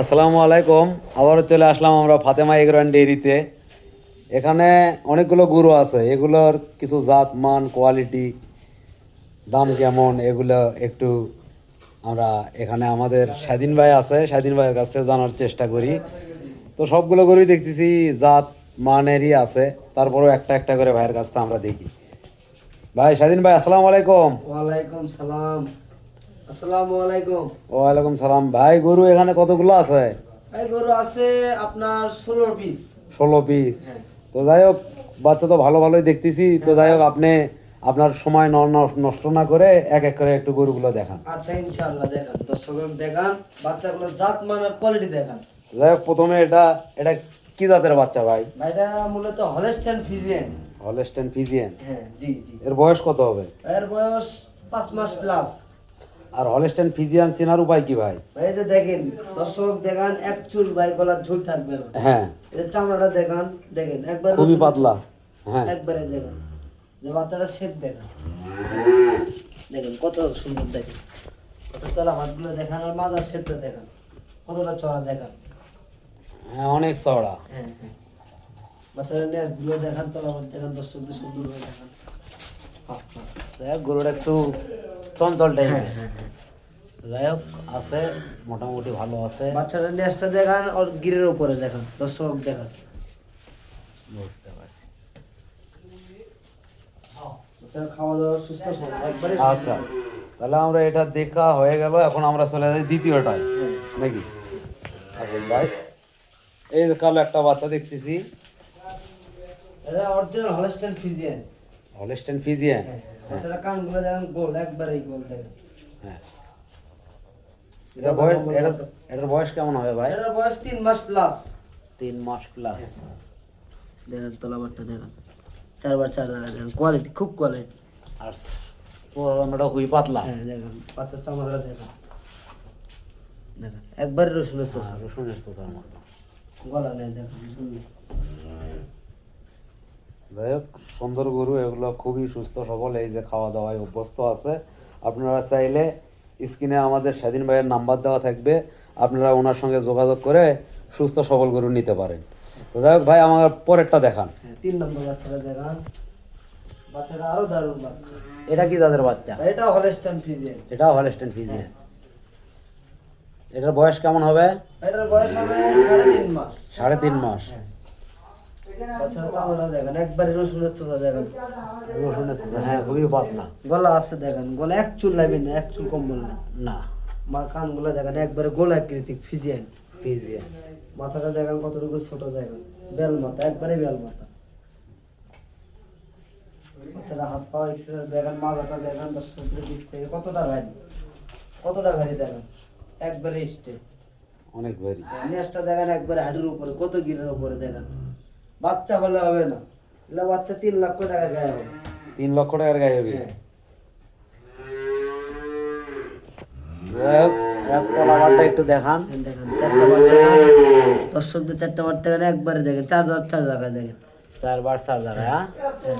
আসসালামু আলাইকুম। আবারও চলে আসলাম আমরা ফাতেমা এগ্রান ডেয়ারিতে এখানে অনেকগুলো গরু আছে। এগুলোর কিছু জাত, মান, কোয়ালিটি, দাম কেমন, এগুলো একটু আমরা এখানে আমাদের স্বাধীন ভাই আছে, স্বাধীন ভাইয়ের কাছ থেকে জানার চেষ্টা করি। তো সবগুলো গরুই দেখতেছি জাত, মানেরই আছে। তারপরেও একটা একটা করে ভাইয়ের কাছ থেকে আমরা দেখি। ভাই, স্বাধীন ভাই, আসসালামু আলাইকুম। ওয়ালাইকুম সালাম। আসসালামু আলাইকুম। ওয়ালাইকুম সালাম। ভাই গরু এখানে কতগুলো আছে? এই গরু আছে আপনার ষোলো পিস ষোলো পিস হ্যাঁ। তো যাই হোক বাচ্চা তো ভালো ভালোই দেখতেছি। তো যাই হোক আপনি আপনার সময় নষ্ট না করে এক এক করে একটু গরুগুলো দেখান। আচ্ছা ইনশাআল্লাহ দেখান। দর্শক দেখান। বাচ্চাগুলো জাত মানের কোয়ালিটি দেখান। যাই হোক প্রথমে এটা এটা কি জাতের বাচ্চা ভাই? ভাইটা মূলত হলেস্টেন ফিজিয়ান হলস্টেন ফিজিয়ান হ্যাঁ জি জি। এর বয়স কত হবে? এর বয়স পাঁচ মাস প্লাস আর হলস্টেন ফিজিয়ান চেনার উপায় কি ভাই? ভাই যে দেখেন দর্শক দেখান এক চুল ভাই গলার ঝুল থাকবে না। হ্যাঁ। যে চামড়াটা দেখান দেখেন একবার খুবই পাতলা। হ্যাঁ। একবারে দেখেন। যে বাচ্চাটা শেপ দেখেন। দেখেন কত সুন্দর দেখেন। কত চলা হাতগুলো দেখান আর মাজার শেপটা দেখান। কতটা চড়া দেখান। হ্যাঁ অনেক চওড়া। হ্যাঁ হ্যাঁ। বাচ্চারা নেসগুলো দেখান চলা দেখান দর্শকদের সুন্দর দেখান। গরুটা একটু চঞ্চল টাইপের হ্যাঁ, হ্যাঁ। যাই হোক আছে মোটামুটি ভালো আছে। বাচ্চারা নেসটা দেখান আর গিরের উপরে দেখান দর্শক দেখান। বুঝতে পারছি। খাওয়া দাওয়া সুস্থ আচ্ছা তাহলে আমরা এটা দেখা হয়ে গেল এখন আমরা চলে যাই দ্বিতীয়টায় নাকি? ভাই এই কালো একটা বাচ্চা দেখতেছি। এটা original Holstein Friesian Holstein Friesian বাচ্চারা কানগুলো দেখেন গোল একবারেই গোল দেখেন। হ্যাঁ। এটা বয়স এটা এটার বয়স কেমন হবে ভাই? এটার বয়স তিন মাস প্লাস তিন মাস প্লাস দেখেন তলাবারটা দেখেন। চারবার চার জায়গা দেখেন। কোয়ালিটি খুব কোয়ালিটি আর হুই পাতলা। হ্যাঁ দেখেন। পাতার চামড়াটা দেখেন। দেখেন। একবারে রসুনের সস। রসুনের মতো গলা নেই দেখেন। সুন্দর। যাই হোক সুন্দর গরু এগুলো খুবই সুস্থ সবল। এই যে খাওয়া দাওয়ায় অভ্যস্ত আছে। আপনারা চাইলে স্ক্রিনে আমাদের স্বাধীন ভাইয়ের নাম্বার দেওয়া থাকবে। আপনারা ওনার সঙ্গে যোগাযোগ করে সুস্থ সবল গরু নিতে পারেন। তো যাই হোক ভাই আমার পরেরটা দেখান। হ্যাঁ, তিন নম্বর বাচ্চাটা দেখান। বাচ্চাটা আরও দারুণ বাচ্চা। এটা কি তাদের বাচ্চা? এটা হলেস্টান ফিজিয়ান এটাও হলস্টেন ফিজিয়ান এটার বয়স কেমন হবে? এটার বয়স হবে সাড়ে তিন মাস। সাড়ে তিন মাস। চামড়া দেখেন একবারে রসুনের চোখা দেখেন। রসুনের তোতা, হ্যাঁ খুবই পাতলা। গলা আছে দেখেন গলা এক চুল লাগবে না এক চুল কম্বল না। না। মা কানগুলো দেখেন একবারে গোল ফিজিয়ান। ফিজিয়ান। মাথাটা দেখেন কতটুকু ছোট দেখেন বেল মাথা একবারে বেল মাথা। বাচ্চারা হাত পা এক্সারসাইজ দেখেন মাথাটা দেখেন তার শরীরের দিক থেকে কতটা ভারী। কতটা ভারী দেখেন একবারে স্টে অনেক ভারী। নেসটা দেখেন একবারে হাঁটুর উপরে কত গিরের উপরে দেখেন। বাচ্চা হলে হবে না। এটা বাচ্চা তিন লক্ষ টাকা গায়ে হবে। তিন লক্ষ টাকার গায়ে হবে? হ্যাঁ। একটু দেখেন। দর্শকদের চারটা বার দেখেন একবারে দেখেন চার বার চার জায়গায় দেখেন। চারবার চার জায়গায় হ্যাঁ? হ্যাঁ।